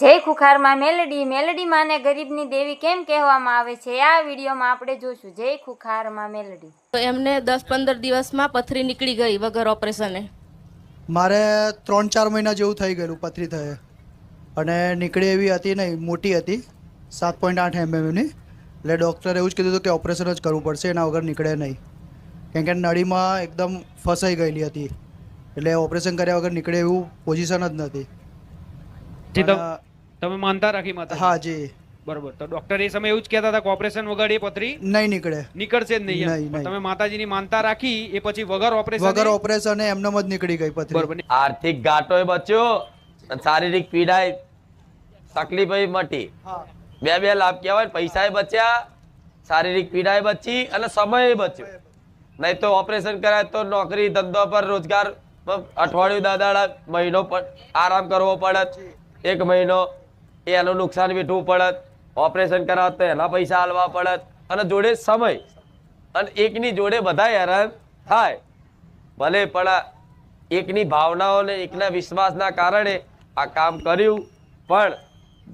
જય ખુખારમાં મેલડી મેલડીમાં ને ગરીબની દેવી કેમ કહેવામાં આવે છે? આ વિડીયોમાં આપણે જોશું. જય ખુખારમાં મેલડી. તો એમને દસ પંદર દિવસમાં પથરી નીકળી ગઈ વગર ઓપરેશને. મારે ત્રણ ચાર મહિના જેવું થઈ ગયેલું પથરી થયે. અને નીકળી એવી હતી નહીં મોટી હતી સાત પોઈન્ટ આઠ એમએમની એટલે ડૉક્ટરે એવું જ કીધું હતું કે ઓપરેશન જ કરવું પડશે એના વગર નીકળે નહીં. કેમ કે નળીમાં એકદમ ફસાઈ ગયેલી હતી. એટલે ઓપરેશન કર્યા વગર નીકળે એવું પોઝિશન જ નથી. તમ- તમે માનતા રાખી માતા હા જી. બરોબર. તો ડોક્ટર એ સમય એવું જ કહેતા હતા કે ઓપરેશન વગર એ પથરી નહીં નીકળે. નીકળશે જ નહીં. તમે માતાજીની માનતા રાખી એ પછી વગર ઓપરેશન વગર ઓપરેશન એમનેમ જ નીકળી ગઈ પથરી. બરોબર. આર્થિક ઘાટો બચ્યો અને શારીરિક પીડાય તકલીફય મટી. બે બે લાભ કહેવાય પૈસાય બચ્યા શારીરિક પીડાય બચી અને સમય બચ્યો. નહીં તો ઓપરેશન કરાય તો નોકરી ધંધો પર રોજગાર અઠવાડિયું દાદાડા મહિનો પણ આરામ કરવો પડત એક મહિનો એ એનું નુકસાન વેઠવું પડત ઓપરેશન કરાવત તો એના પૈસા હાલવા પડત અને જોડે સમય અને એકની જોડે બધા હેરાન થાય. ભલે પણ એકની ભાવનાઓને એકના વિશ્વાસના કારણે આ કામ કર્યું પણ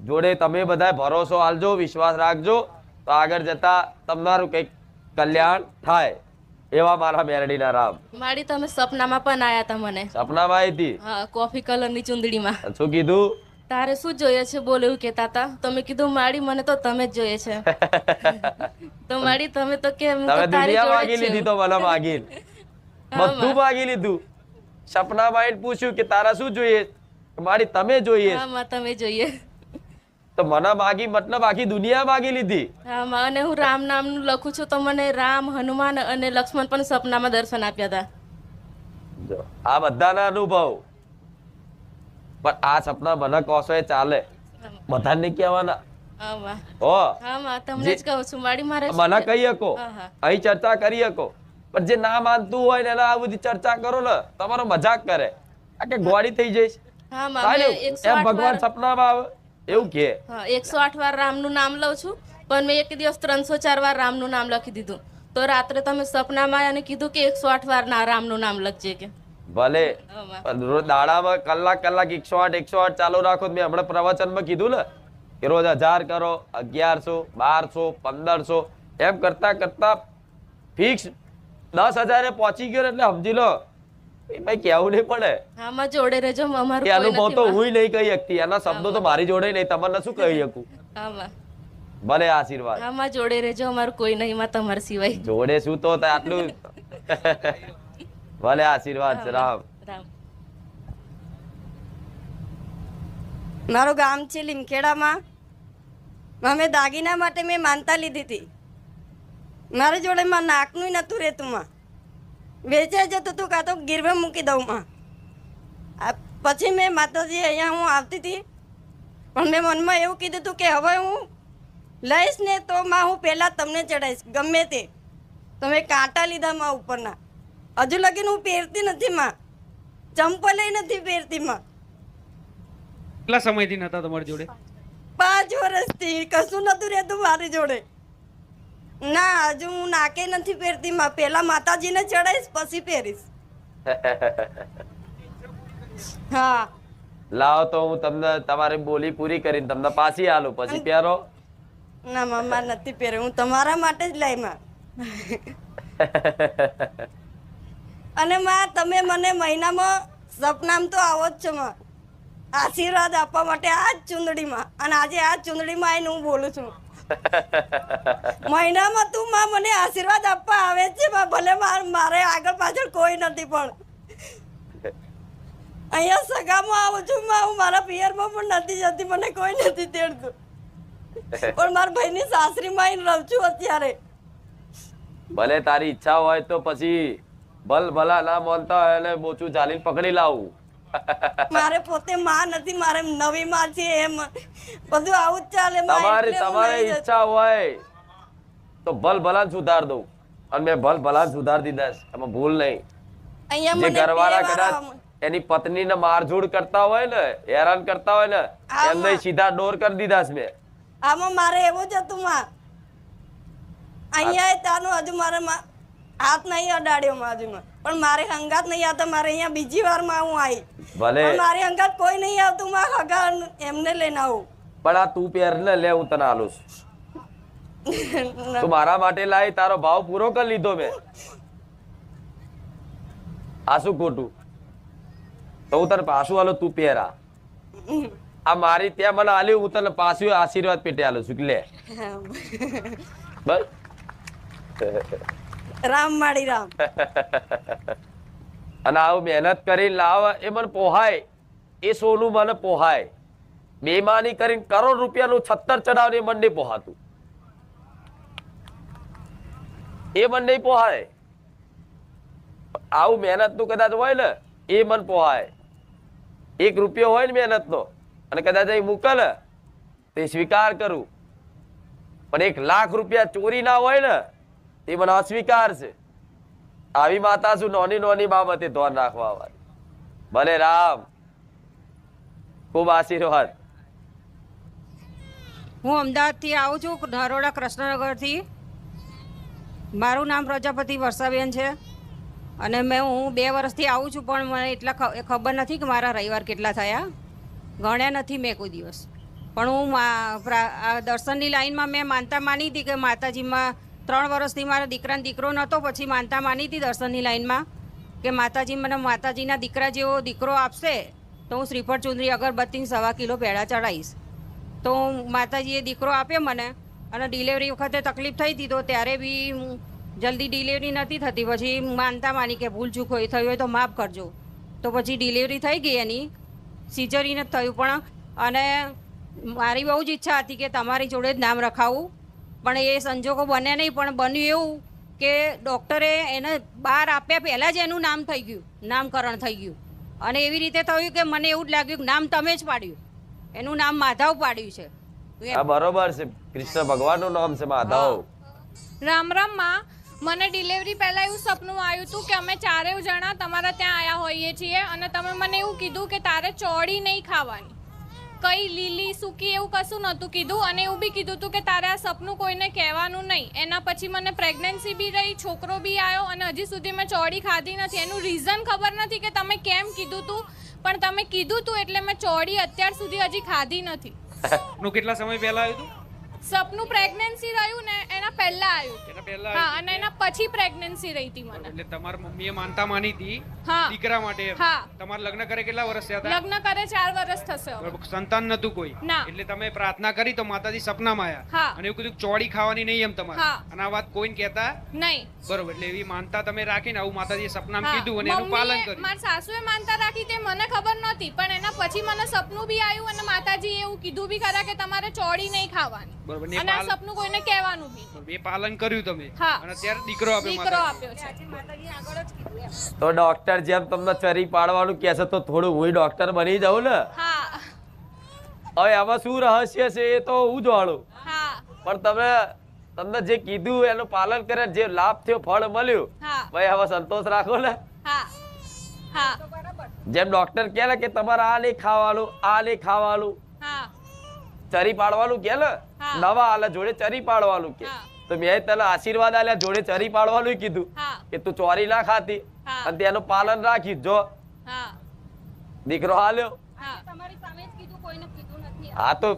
જોડે તમે બધા ભરોસો હાલજો વિશ્વાસ રાખજો તો આગળ જતા તમારું કંઈક કલ્યાણ થાય. એવા મારા મેરડીના રામ. મારી તમે સપનામાં પણ આયા હતા મને. સપનામાં આવી હતી? હા કોફી કલરની ચુંદડીમાં. શું કીધું? તારે શું જોઈએ છે બોલ એવું કેતા હતા તો? મેં કીધું માડી મને તો તમે જ જોઈએ છે. તો માડી તમે તો કે તમે દુનિયા માગી લીધી તો મને માગી બધું માગી લીધું. સપના આવીને પૂછ્યું કે તારા શું જોઈએ? મારી તમે જોઈએ. હા માં તમે જોઈએ. તો મને માગી મતલબ આખી દુનિયા માગી લીધી. હા માં અને હું રામ નામનું લખું છું તો મને રામ હનુમાન અને લક્ષ્મણ પણ સપનામાં દર્શન આપ્યા હતા આ બધાના અનુભવ. પણ આ સપના મને કહો એ ચાલે. બધાને કહેવાના. હા માં હો. હા માં તમને જ કહું છું માડી મારે મને કહી શકો. અહીં ચર્ચા કરી શકો. પણ જે ના માનતું હોય ને એને આ બધી ચર્ચા કરો ને તમારો મજાક કરે. આ કે ગોળી થઈ જઈશ. ને? ભગવાન સપનામાં આવે? એવું કે? એકસો આઠ વાર રામનું નામ લઉં છું પણ મેં એક દિવસ ત્રણસો ચાર વાર રામનું નામ લખી દીધું. તો રાત્રે તમે સપનામાં એને કીધું કે એકસો આઠ વાર રામ રામનું નામ લખજે કે. ભલે. રોજ દાડામાં કલાક કલાક એકસો આઠ એકસો આઠ ચાલુ રાખો મેં હમણાં પ્રવચનમાં કીધું ને કે રોજ હજાર કરો અગિયારસો બારસો પંદરસો એમ કરતા કરતા ફિક્સ દસ હજારે પહોંચી ગયો એટલે સમજી લો. એ ભાઈ કેવું નહીં પડે. આમાં જોડે રહેજો અમારું અનુભવ તો હું નહીં કહી શકતી. એના શબ્દો તો મારી જોડે નહીં તમને શું કહી શકું? ભલે આશીર્વાદ. આમાં જોડે રહેજો અમારું કોઈ નહીં માં તમારા સિવાય. જોડે શું તો આટલું? ભલે આશીર્વાદ છે રામ રામ મારું ગામ છે લીમખેડામાં. અમે દાગીના માટે મેં માનતા લીધી હતી. મારી જોડે માં નાકનું નહોતું રહેતું માં. વેચાઈ જતું હતું કાં તો ગીરવે મૂકી દઉં માં. પછી મેં માતાજી અહીંયા હું આવતી હતી. પણ મેં મનમાં એવું કીધું હતું કે હવે હું લઈશ ને તો માં હું પહેલાં તમને ચડાવીશ ગમે તે. તો મેં કાંટા લીધા માં ઉપરના. હજુ લગીને હું પહેરતી નથી માં. ચંપલે નથી પહેરતી માં. કેટલા સમયથી નતા તમારી જોડે? પાંચ વર્ષથી કશું નતું રહેતું મારી જોડે. ના હજુ હું નાકે નથી પહેરતી માં. પેલા માતાજીને ચડાવીશ પછી પહેરીશ. હા. લાવો તો હું તમને તમારી બોલી પૂરી કરીને તમને પાછી આલું પછી પહેરો. ના મમ્મા નથી પહેરે હું તમારા માટે જ લઈ માં. અને માં તમે મને મહિનામાં સપનામ તો આવો જ છો માં. આશીર્વાદ આપવા માટે આ જ ચૂંદડીમાં. અને આજે આ ચૂંદડીમાં આવીને હું બોલું છું. મહિનામાં તું માં મને આશીર્વાદ આપવા આવે છે માં. ભલે મારે આગળ પાછળ કોઈ નથી પણ. અહીંયા સગામાં આવું છું માં. હું મારા પિયરમાં પણ નથી જતી મને કોઈ નથી તેડતું. પણ મારા ભાઈની સાસરીમાં આવીને રહું છું અત્યારે. ભલે તારી ઈચ્છા હોય તો પછી ભલ ભલા ના બોલતા હોય એને બોચું ચાલીને પકડી લાવું. મારે પોતે માં નથી મારે નવી માં છે એમ. બધું આવું જ ચાલે તમારી તમારે ઈચ્છા હોય તો ભલ ભલા સુધાર દઉં. અને મેં ભલ ભલા સુધાર દીધા છે એમાં ભૂલ નહીં. જે ઘરવાળા કદાચ એની પત્નીને મારઝૂડ કરતા હોય ને હેરાન કરતા હોય ને એમને સીધા ડોર કરી દીધા છે મેં. આમાં મારે એવું જ હતું માં. અહીંયા તાનું હજુ મારે હાથ નહીં અડાડ્યો માં. પણ મારે હંગાત નહીં આવતા મારે અહીંયા બીજી વારમાં હું આવી ભલે. મારી હંગાત કોઈ નહીં આવતું માં હગા એમને લઈને આવું. પણ આ તું પેર ને લે હું તને આલું છું. તું મારા માટે લાવી તારો ભાવ પૂરો કરી લીધો મેં. આ શું ખોટું? તો હું તને પાછું આલો તું પહેરા આ. મારી ત્યાં મને આલ્યું હું તને પાછું આશીર્વાદ પેટે આલું છું. લે. બસ. રામ માળી રામ. અને આવું મહેનત કરીને લાવ, એ મને પોહાય. એ સોનું મને પોહાય. બેમાની કરીને કરોડ રૂપિયાનું છત્તર ચડાવને એ મને નહીં પોહાતું. એ મને નહીં પોહાય. આવું મહેનતનું કદાચ હોય ને, એ મન પોહાય. એક રૂપિયો હોય ને મહેનતનો, અને કદાચ એ મૂકે ને, તે સ્વીકાર કરું. પણ એક લાખ રૂપિયા ચોરી ના હોય ને એ મને અસ્વીકાર છે. આવી માતા શું નોની નોની બાબતે ધ્યાન રાખવા વાળી ભલે રામ. ખૂબ આશીર્વાદ. હું અમદાવાદથી આવું છું નરોડા કૃષ્ણનગરથી. મારું નામ પ્રજાપતિ વર્ષાબેન છે. અને મેં હું બે વર્ષથી આવું છું, પણ મને એટલા ખબર નથી કે મારા રવિવાર કેટલા થયા. ગણ્યા નથી મેં કોઈ દિવસ. પણ હું દર્શનની લાઈનમાં મેં માનતા માની હતી કે માતાજીમાં ત્રણ વર્ષથી મારા દીકરાને દીકરો નહોતો, પછી માનતા માની હતી દર્શનની લાઈનમાં કે માતાજી મને માતાજીના દીકરા જેવો દીકરો આપશે તો હું શ્રીફળ ચુંદરી અગરબત્તી સવા કિલો પેડા ચડાવીશ. તો માતાજીએ દીકરો આપ્યો મને અને ડિલિવરી વખતે તકલીફ થઈ હતી તો ત્યારે બી હું જલ્દી ડિલિવરી નથી થતી. પછી માનતા માની કે ભૂલ ચૂક હોય, થયું હોય તો માફ કરજો. તો પછી ડિલિવરી થઈ ગઈ એની. સિઝરીને થયું પણ અને મારી બહુ જ ઈચ્છા હતી કે તમારી જોડે જ નામ રખાવું. પણ એ સંજોગો બન્યા નહીં પણ બન્યું એવું કે ડૉક્ટરે એને બહાર આપ્યા પહેલાં જ એનું નામ થઈ ગયું નામકરણ થઈ ગયું. અને એવી રીતે થયું કે મને એવું જ લાગ્યું કે નામ તમે જ પાડ્યું. એનું નામ માધવ પાડ્યું છે. આ બરોબર છે કૃષ્ણ ભગવાનનું નામ છે માધવ. રામ રામમાં મને ડિલિવરી પહેલા એવું સપનું આવ્યું હતું કે અમે ચારેય જણા તમારા ત્યાં આવ્યા હોઈએ છીએ અને તમે મને એવું કીધું કે તારે ચોળી નહીં ખાવાની. કઈ લીલી સૂકી એવું કશું નહોતું કીધું અને એવું બી કીધું હતું કે તારે આ સપનું કોઈને કહેવાનું નહીં. એના પછી મને પ્રેગ્નન્સી બી રહી, છોકરો બી આવ્યો અને હજી સુધી મેં ચોડી ખાધી નથી. એનું રીઝન ખબર નથી કે તમે કેમ કીધું હતું પણ તમે કીધું હતું એટલે મેં ચોડી અત્યાર સુધી હજી ખાધી નથી. કેટલા સમય પહેલા આવ્યું હતું સપનું પ્રેગ્નન્સી રહ્યું ને એના પહેલા આવ્યું. એના પહેલા હા અને એના પછી પ્રેગ્નન્સી રહી હતી મને. એટલે તમારા મમ્મીએ માનતા માની હતી હા. દીકરા માટે હા. તમારા લગ્ન કરે કેટલા વર્ષ થયા હતા? લગ્ન કરે 4 વર્ષ થશે સંતાન નતું કોઈ. એટલે તમે પ્રાર્થના કરી તો માતાજી સપનામાં હા. આવ્યા અને એવું કીધું ચોડી ખાવાની નહીં એમ તમારે. અને આ વાત કોઈને કહેતા? નહીં. બરોબર એટલે એવી માનતા તમે રાખીને આવું માતાજીએ સપનામાં કીધું અને એનું પાલન કર્યું. મારા સાસુએ માનતા રાખી તે મને ખબર નહોતી પણ એના પછી મને સપનું બી આવ્યું અને માતાજી એવું કીધું બી ખરા કે તમારે ચોડી નહીં ખાવાની. બરોબર ને અને આ સપનું કોઈને કહેવાનું બી. બરોબર. પાલન કર્યું તમે. અને ત્યારે દીકરો આપ્યો દીકરો આપ્યો છે. તો ડોક્ટર જેમ તમને ચરી પાડવાનું કહે છે તો થોડું હું ડોક્ટર બની જાઉં ને? હવે આમાં શું રહસ્ય છે એ તો હું જાણું. હા. પણ તમે તમને જે કીધું એનું પાલન કરે જે લાભ થયો ફળ મળ્યું ભાઈ હવે સંતોષ રાખો ને. હા. હા. જેમ ડોક્ટર કહે ને કે તમારે આ નહીં ખાવાનું આ નહીં ખાવાનું ચરી પાડવાનું કે હા. નવા આલે જોડે ચરી પાડવાનું કે? તો મેં તને આશીર્વાદ આલ્યા જોડે ચરી પાડવાનું કીધું. કે તું ચોરી ના ખાતી. અને તેનું પાલન રાખી જો. દીકરો હાલ્યો. હા. જ કીધું કોઈને કીધું તો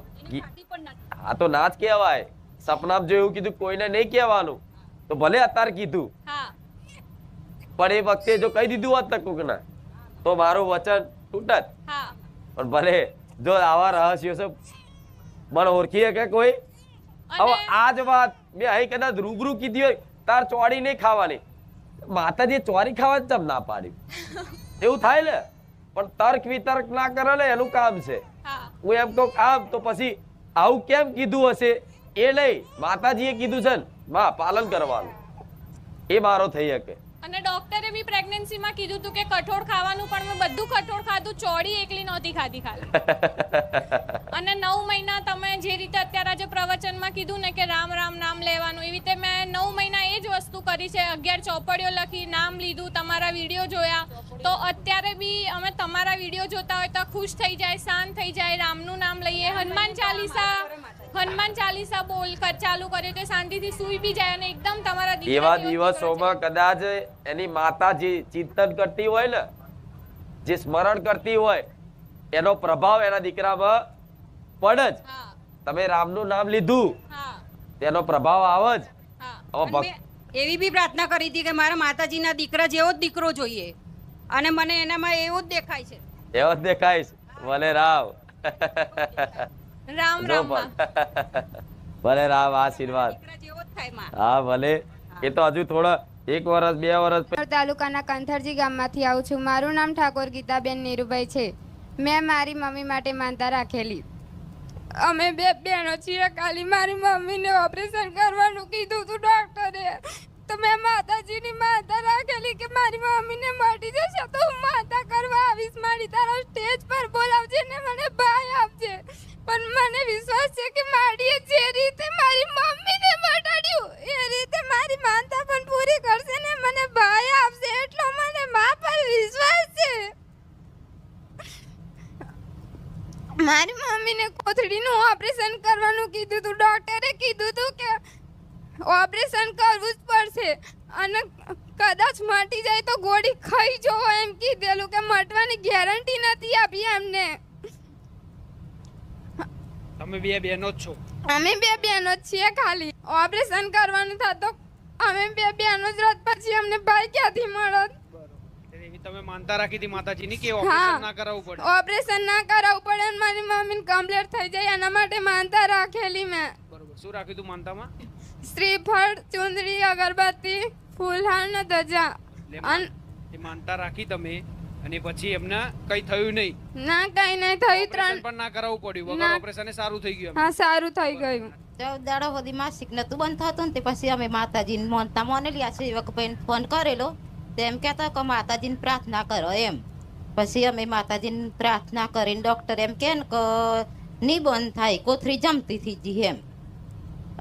આ તો ના જ કહેવાય. સપના જોયું કીધું કોઈને નહીં કહેવાનું. તો ભલે અત્યારે કીધું. પણ એ વખતે જો કહી દીધું હોત ને કોકને. તો મારું વચન તૂટત. પણ ભલે જો આવા રહસ્યો છે મને ઓળખી કે કોઈ? હવે આ જ વાત મેં અહીં કદાચ રૂબરૂ કીધી હોય તાર ચોરી નહીં ખાવાની. માતાજી ચોરી ખાવા જ ચમ ના પાડી. એવું થાય ને? પણ તર્ક વિતર્ક ના કરે ને એનું કામ છે. હું. એમ કહું કામ તો પછી આવું કેમ કીધું હશે? એ નહીં માતાજીએ કીધું છે ને માં પાલન કરવાનું. એ મારો થઈ શકે. અને ડોક્ટરે બી પ્રેગ્નન્સીમાં કીધું હતું કે કઠોળ ખાવાનું પણ મેં બધું કઠોળ ખાધું ચોડી એકલી નહોતી ખાધી ખાલી. અને નવ મહિના તમે જે રીતે અત્યારે આજે પ્રવચનમાં કીધું ને કે રામ રામ નામ લેવાનું એવી રીતે મેં નવ મહિના એ જ વસ્તુ કરી છે અગિયાર ચોપડીઓ લખી નામ લીધું તમારા વીડિયો જોયા. તો અત્યારે બી અમે તમારા વીડિયો જોતા હોય તો ખુશ થઈ જાય શાંત થઈ જાય રામનું નામ લઈએ હનુમાન ચાલીસા. હનુમાન ચાલીસા બોલ ચાલુ કરે તો શાંતિથી સૂઈ બી જાય અને એકદમ તમારા દીકરા એવા. દિવસોમાં કદાચ એની માતા જે ચિંતન કરતી હોય ને જે સ્મરણ કરતી હોય એનો પ્રભાવ એના દીકરામાં પડે જ. તમે રામનું નામ લીધું તેનો પ્રભાવ આવે જ. હવે ભક્ત. એવી બી પ્રાર્થના કરી હતી કે મારા માતાજીના દીકરા જેવો જ દીકરો જોઈએ. અને મને એનામાં એવું જ દેખાય છે. એવો જ દેખાય છે. ભલે રામ. રામ રામમાં. ભલે રામ આશીર્વાદ. દીકરા જેવો જ થાયમાં. હા ભલે. એ તો હજુ થોડા એક વર્ષ બે વર્ષ તાલુકાના કંથરજી ગામમાંથી આવું છું. મારું નામ ઠાકોર ગીતાબેન નીરુભાઈ છે. મેં મારી મમ્મી માટે માનતા રાખેલી. અમે બે બહેનો છીએ. કાલી મારી મમ્મીને ઓપરેશન કરવાનું કીધું હતું ડૉક્ટરે. તો મેં માતાજીની માનતા રાખેલી કે મારી મમ્મીને મળી જશે તો હું માતા કરવા આવીશ. મારી તારા સ્ટેજ પર બોલાવજે ને મને ભાઈ આપજે. પણ મને વિશ્વાસ છે કે માડીએ જે રીતે મારી મમ્મીને મટાડ્યું, એ રીતે મારી માનતા પણ પૂરી કરશે ને મને ભાઈ આપશે, એટલો મને મા પર વિશ્વાસ છે. મારી મમ્મીને કોથળીનું ઓપરેશન કરવાનું કીધું હતું ડોક્ટરે કીધું હતું કે ઓપરેશન કરવું જ પડશે અને કદાચ મટી જાય તો ગોળી ખાઈ જવો એમ કીધેલું કે મટવાની ગેરંટી નથી આપી એમને. તમે બે બહેનો જ છો. અમે બે બહેનો જ છીએ ખાલી. ઓપરેશન કરવાનું થતો અમે બે બહેનો જ રથ પછી અમને ભાઈ ક્યાંથી મળત તમે માનતા રાખી હતી માતાજીની કે ઓપરેશન ના કરાવવું પડે? ઓપરેશન ના કરાવવું પડે અને મારી મમ્મીને કમ્પ્લીટ થઈ જાય એના માટે માનતા રાખેલી મેં. બરોબર. શું રાખ્યું તું માનતામાં? શ્રીફળ ચુંદડી અગરબત્તી ફૂલહાર ને ધજા. માનતા રાખી તમે અને પછી એમને કઈ થયું નહીં. ના કઈ નહીં થયું ત્રણ પણ ના કરાવવું પડ્યું. વગર ઓપરેશન સારું થઈ ગયું હા સારું થઈ ગયું. ચૌદ સુધી માસિક નતું બંધ થતું ને તે પછી અમે માતાજીને મોનતા મોનેલી આ સેવકભાઈને ફોન કરેલો. તો એમ કહેતા કે માતાજીને પ્રાર્થના કરો એમ. પછી અમે માતાજીને પ્રાર્થના કરીને ડૉક્ટર એમ કહે ને કે નહીં બંધ થાય કોથરી જમતી થઈ જી એમ.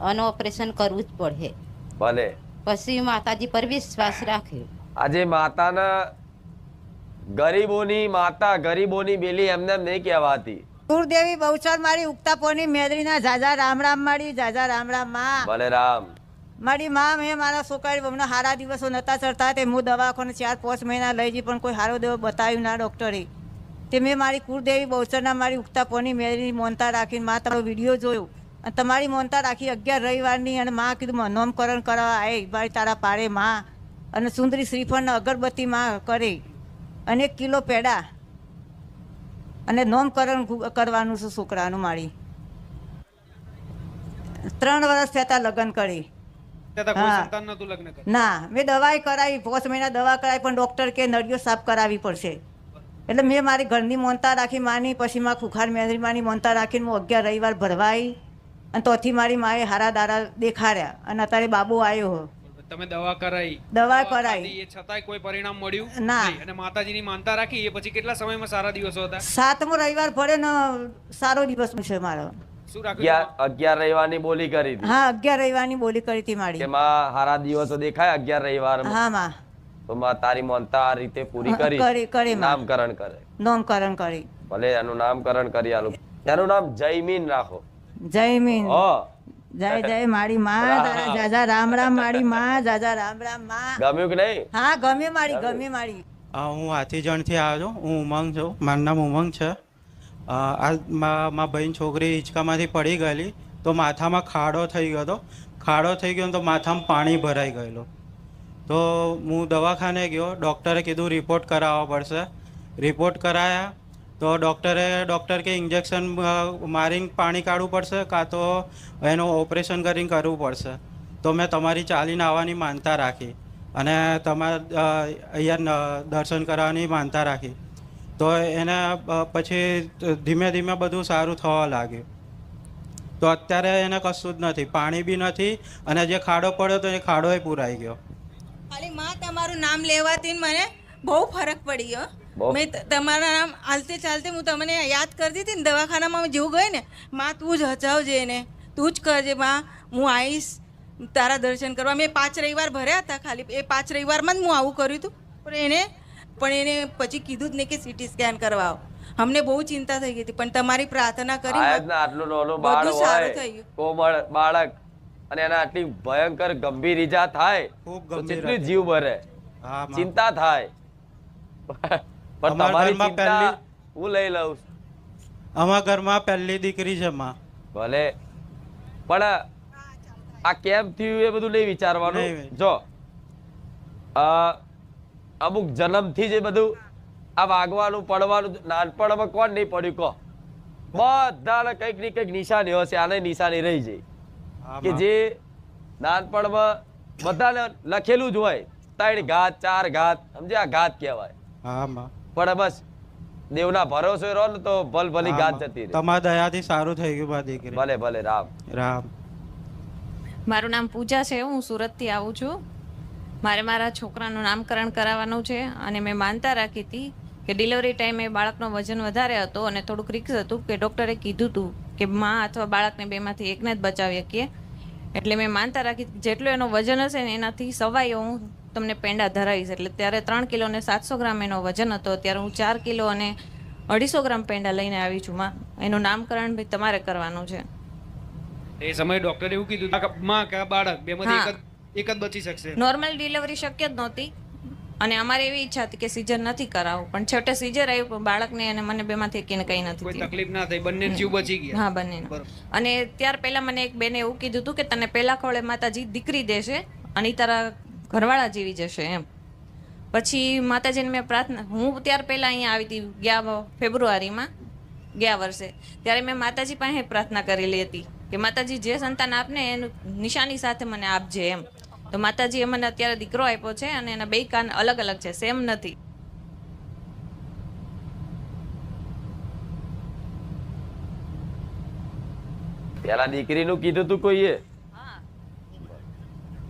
અને ઓપરેશન કરવું જ પડે. ભલે. પછી માતાજી પર વિશ્વાસ રાખ્યો. આજે માતાના ગરીબોની માતા ગરીબોની બેલી એમને નહીં કહેવાતી. કુરદેવી બહુચર મારી ઉગતા પોની મેદરીના જાજા રામ રામ મારી જાજા રામ રામમાં. ભલે રામ. મારી માં મેં મારા છોકરા બહુના સારા દિવસો નતા ચડતા તે હું દવાખાને ચાર પાંચ મહિના લઈ જઈ પણ કોઈ સારો દેવો બતાવ્યું ના ડૉક્ટરે. તે મેં મારી કુળદેવી બહુચરના મારી ઉગતા પોની મેદરીની મોનતા રાખીને મા તમારો વીડિયો જોયો. અને તમારી મોનતા રાખી અગિયાર રવિવારની અને મા કીધું નોમકરણ કરવા આવી મારી તારા પાડે મા. અને સુંદરી શ્રીફળને અગરબત્તી મા કરે. અને એક કિલો પેડા. અને નોમકરણ કરવાનું છે છોકરાનું મારી ત્રણ વર્ષ થયા લગ્ન કરી. ના મેં દવાઈ કરાવી પાંચ મહિના દવા કરાવી પણ ડૉક્ટર કે નળીઓ સાફ કરાવવી પડશે. એટલે મેં મારી ઘરની મોનતા રાખી માની પછી માં ખુખાર મેદરી માની મોનતા રાખીને હું અગિયાર રવિવાર ભરવાઈ અને તોથી મારી માએ હારા દારા દેખાડ્યા. અને અત્યારે બાબુ આવ્યો તમે દવા કરાઈ. દવા કરાઈ. એ છતાંય કોઈ પરિણામ મળ્યું ના. અને માતાજીની માનતા રાખી એ પછી કેટલા સમયમાં સારા દિવસો હતા? સાતમો રવિવાર પડે ને સારો દિવસ છે મારો. અગિયાર અગિયાર રવિવારની બોલી કરી હતી. હા અગિયાર રવિવારની બોલી કરી હતી મારી. માં હારા દિવસો દેખાય અગિયાર રવિવાર હા માં. તો માં તારી મોનતા આ રીતે પૂરી કરી. કરી- કરી નામકરણ કરે. નોમકરણ કરી. ભલે એનું નામકરણ કરી આલું. એનું નામ જયમીન રાખો. જય મીન ઓ જય જય મારી માં તારા જાજા રામ રામ મારી માં જાજા રામ રામમાં. ગમ્યું કે નહીં? હા ગમ્યું મારી ગમે મારી. અ, હું હાથીજણથી આવ્યો છું હું ઉમંગ છું મારું નામ ઉમંગ છે. આ મા મા બહેન છોકરી હિંચકામાંથી પડી ગયેલી તો માથામાં ખાડો થઈ ગયો હતો. ખાડો થઈ ગયો ને તો માથામાં પાણી ભરાઈ ગયેલું. તો હું દવાખાને ગયો ડૉક્ટરે કીધું રિપોર્ટ કરાવવા પડશે. રિપોર્ટ કરાયા તો ડૉક્ટરે, ડૉક્ટર કે ઇન્જેક્શન મારીને પાણી કાઢવું પડશે કાં તો એનું ઓપરેશન કરીને કરવું પડશે. તો મેં તમારી ચાલીને આવવાની માનતા રાખી અને તમારા અહીંયા દર્શન કરવાની માનતા રાખી. તો એને પછી ધીમે ધીમે બધું સારું થવા લાગ્યું. તો અત્યારે એને કશું જ નથી, પાણી બી નથી અને જે ખાડો પડ્યો તો એ ખાડોય પૂરાઈ ગયો. ખાલી માં, તમારું નામ લેવાથી મને બહુ ફરક પડી ગયો? મેં તમારા નામ હાલતે ચાલતે હું તમને યાદ કરતી હતી ને દવાખાનામાં જેવું ગઈ ને માં તું જ હચાવજે એને. તું જ કરજે માં. હું આવીશ તારા દર્શન કરવા. મેં પાંચ રવિવાર ભર્યા હતા ખાલી. એ પાંચ રવિવારમાં જ હું આવું કર્યું હતું. પણ એને પણ એને પછી કીધું જ નહીં કે સીટી સ્કેન કરવા. આવો અમને બહુ ચિંતા થઈ ગઈ હતી. પણ તમારી પ્રાર્થના કરી ના આટલું નાનું બાળ સારું ગયું. કોમળ બાળક અને એના આટલી ભયંકર ગંભીર ઈજા થાય કેટલી જીવ ભરે. ચિંતા થાય. પણ તમારી ચિંતા હું લઈ લઉં. અમારા ઘરમાં પહેલી દીકરી છે માં. ભલે. પણ આ કેમ થયું એ બધું નહીં વિચારવાનું. જો. અમુક જન્મથી જે બધું આ વાગવાનું પડવાનું નાનપણમાં કોણ નહીં પડ્યું કહો. બધાને કંઈક ને કંઈક નિશાની હશે આને નિશાની રહી જાય. કે માં. જે નાનપણમાં બધાને લખેલું જ હોય. ત્રણ ઘાત ચાર ઘાત સમજે આ ઘાત કહેવાય. હા પણ બસ દેવના ભરોસે રહો ને તો ભલ ભલી ગાત જતી રહે. તમારા દયાથી સારું થઈ ગયું મારી દીકરી. ભલે ભલે રામ. રામ. મારું નામ પૂજા છે હું સુરતથી આવું છું. મારે મારા છોકરાનું નામકરણ કરાવવાનું છે અને મેં માનતા રાખી હતી કે ડિલિવરી ટાઈમે બાળકનો વજન વધારે હતો અને થોડુંક રિક્સ હતું કે ડૉક્ટરે કીધું હતું કે માં અથવા બાળકને બેમાંથી એકને જ બચાવી શકીએ. એટલે મેં માનતા રાખી જેટલું એનો વજન હશે ને એનાથી સવાયો હું તમને પેંડા ધરાવીશ. એટલે ત્યારે ત્રણ કિલો ને સાતસો ગ્રામ એનો વજન હતો. ત્યારે હું ચાર કિલો અને અઢીસો ગ્રામ પેંડા લઈને આવી છું માં. એનું નામકરણ ભાઈ તમારે કરવાનું છે. એ સમયે ડોક્ટરે એવું કીધું કે માં કે બાળક બેમાંથી એક જ એક જ બચી શકશે. નોર્મલ ડિલિવરી શક્ય જ નહોતી. અને અમારે એવી ઈચ્છા હતી કે સીઝર નથી કરાવું. પણ છેવટે સીઝર આવ્યું પણ બાળકને અને મને બેમાંથી એકીને કંઈ નથી કોઈ તકલીફ ના થઈ બંને જીવ બચી ગયા. હા બંને અને ત્યાર પહેલા મને એક બેને એવું કીધું હતું કે તને પહેલા ખોળે માતાજી દીકરી દેશે અને તારા ઘરવાળા જીવી જશે એમ. પછી માતાજીને મેં પ્રાર્થના હું ત્યાર પહેલા અહીંયા આવી હતી ગયા ફેબ્રુઆરીમાં ગયા વર્ષે. ત્યારે મેં માતાજી પાસે પ્રાર્થના કરેલી હતી કે માતાજી જે સંતાન આપને એનું નિશાની સાથે મને આપજે એમ. તો માતાજીએ મને અત્યારે દીકરો આપ્યો છે અને એના બે કાન અલગ અલગ છે સેમ નથી. પેલા દીકરીનું કીધું તું કોઈએ?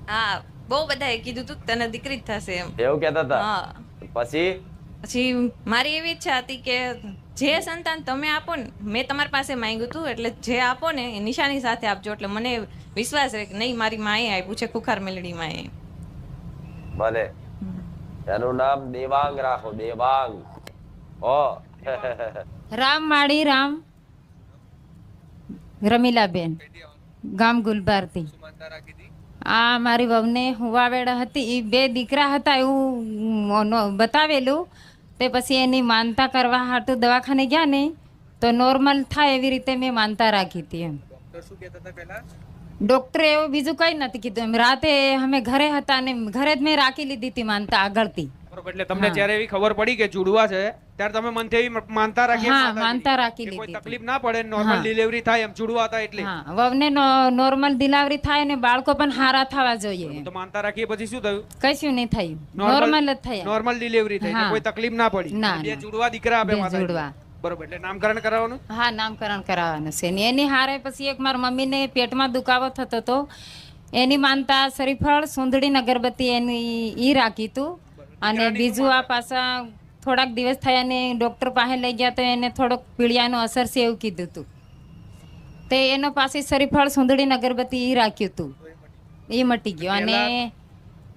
હા. બહુ બધાએ કીધું તું તને દીકરી જ થશે એમ. એવું કહેતા હતા? પછી? પછી મારી એવી ઈચ્છા હતી કે જે સંતાન તમે આપો ને મેં તમારી પાસે માંગ્યું હતું એટલે જે આપો ને એ નિશાની સાથે આપજો. એટલે મને વિશ્વાસ રહે કે નહીં મારી માએ આપ્યું છે ખુખાર મેલડી માએ. ભલે. એનું નામ દેવાંગ રાખો દેવાંગ. ઓ રામ માળી રામ. રમીલાબેન. ગામ ગુલબારથી. આ મારી વહુને હુવાવેડા હતી એ બે દીકરા હતા એવું બતાવેલું. તે પછી એની માનતા કરવા હાટું દવાખાને ગયા ને તો નોર્મલ થાય એવી રીતે મેં માનતા રાખી હતી એમ. ડોક્ટરે એવું બીજું કંઈ નથી કીધું. એમ રાતે અમે ઘરે હતા ને ઘરે જ મેં રાખી લીધી હતી માનતા આગળથી. બરોબર? એટલે તમને જ્યારે એવી ખબર પડી કે જુડવા છે ત્યારે તમે મનથી એવી માનતા રાખી હા માનતા રાખી કે કોઈ તકલીફ ના પડે નોર્મલ. ડિલિવરી થાય એમ જુડવા હતા એટલે. હા વવને નોર્મલ ડિલિવરી થાય ને બાળકો પણ હારા થવા જોઈએ. તો માનતા રાખી પછી શું થયું? કશું નહીં થયું. નોર્મલ જ થયા. નોર્મલ ડિલિવરી થઈ કોઈ તકલીફ ના પડી. બે જુડવા દીકરા આપે માતા જુડવા. બરોબર એટલે નામકરણ કરાવવાનું? હા નામકરણ કરાવવાનું છે. ને એની હારે પછી એક મારા મમ્મીને પેટમાં દુખાવો થતો તો એની માનતા શરીફળ સુંદડી અગરબત્તી એની ઈ રાખી હતું અને બીજું આ પાછા થોડાક દિવસ થયા ને ડૉક્ટર પાસે લઈ ગયા તો એને થોડોક પીળિયાનો અસર છે એવું કીધું હતું તે એનો પાસે શરીફળ સુંદડી અગરબત્તી એ રાખ્યું હતું એ મટી ગયો. અને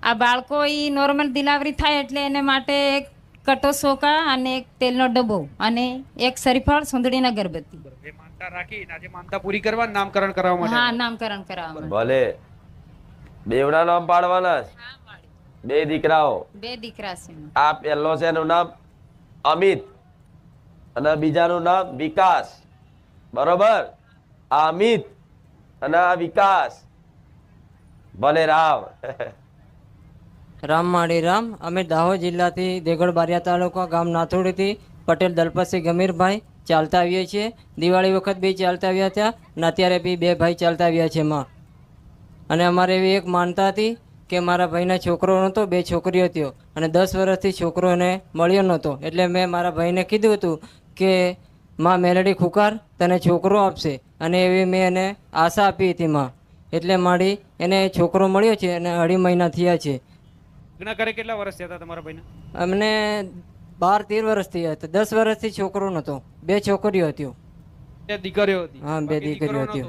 આ બાળકો એ નોર્મલ ડિલિવરી થાય એટલે એને માટે એક કટો સોકા અને એક તેલનો ડબ્બો અને એક શરીફળ સુંદડી અગરબત્તી. એ માનતા રાખી આજે માનતા પૂરી કરવા નામકરણ કરાવવા માટે. હા નામકરણ કરાવવા ભલે. બેવડા નામ પાડવાના. બે દીકરાઓ. બે દીકરા છે આ પહેલો છે એનું નામ અમિત અને બીજાનું નામ વિકાસ. બરોબર? આ અમિત અને આ વિકાસ. ભલે રામ. રામ માળી રામ. અમે દાહોદ જિલ્લાથી દેગડ બારિયા તાલુકા ગામ નાથોડીથી પટેલ દલપતસિંહ ગમીરભાઈ ચાલતા આવીએ છીએ. દિવાળી વખત બી ચાલતા આવ્યા હતા અને અત્યારે બી બે ભાઈ ચાલતા આવ્યા છે માં અને અમારે એવી એક માનતા હતી કે મારા ભાઈના છોકરો નહોતો બે છોકરીઓ હતી અને દસ વર્ષથી છોકરો એને મળ્યો નહોતો. એટલે મેં મારા ભાઈને કીધું હતું કે માં મેલડી ખુકાર તને છોકરો આપશે. અને એવી મેં એને આશા આપી હતી માં. એટલે મારી એને છોકરો મળ્યો છે અને અઢી મહિના થયા છે. લગ્ન કરે કેટલા વર્ષ થયા હતા તમારા ભાઈને? અમને બાર તેર વર્ષથી હતા. દસ વર્ષથી છોકરો નહોતો. બે છોકરીઓ હતી બે દીકરીઓ હતી. હા બે દીકરીઓ હતી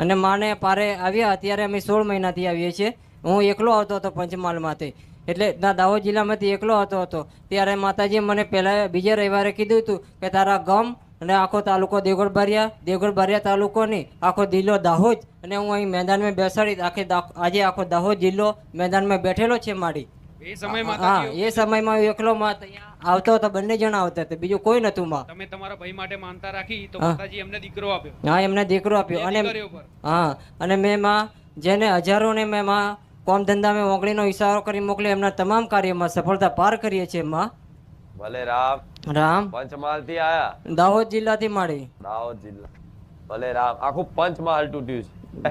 અને માને પારે આવ્યા. અત્યારે અમે સોળ મહિનાથી આવીએ છીએ. હું એકલો આવતો હતો પંચમહાલમાંથી. એટલે ના દાહોદ જિલ્લામાંથી એકલો હતો હતો ત્યારે માતાજીએ મને પહેલાં બીજા રવિવારે કીધું હતું કે તારા ગમ અને આખો તાલુકો દેવગઢ બારિયા દેવગઢ ભર્યા તાલુકો નહીં આખો જિલ્લો દાહોદ અને હું અહીં મેદાનમાં બેસાડી આખે આજે આખો દાહોદ જિલ્લો મેદાનમાં બેઠેલો છે મારી. એ સમય હા એ સમયમાં એકલો માં આવતો હતો બંને જણા આવતા હતા બીજું કોઈ નતું માં. તમે તમારા ભાઈ માટે માનતા રાખી તો માતાજી એમને દીકરો આપ્યો. હા એમને દીકરો આપ્યો અને હા અને મેં માં જેને હજારોને મેં માં કોમ ધંધામાં ઓગણીનો ઇશારો કરી મોકલી એમના તમામ કાર્યમાં સફળતા પાર કરીએ છીએ માં. ભલે રામ. રામ. પંચમહાલથી આયા? દાહોદ જિલ્લાથી માળી દાહોદ જિલ્લા. ભલે રામ. આખું પંચમહાલ તૂટ્યું છે.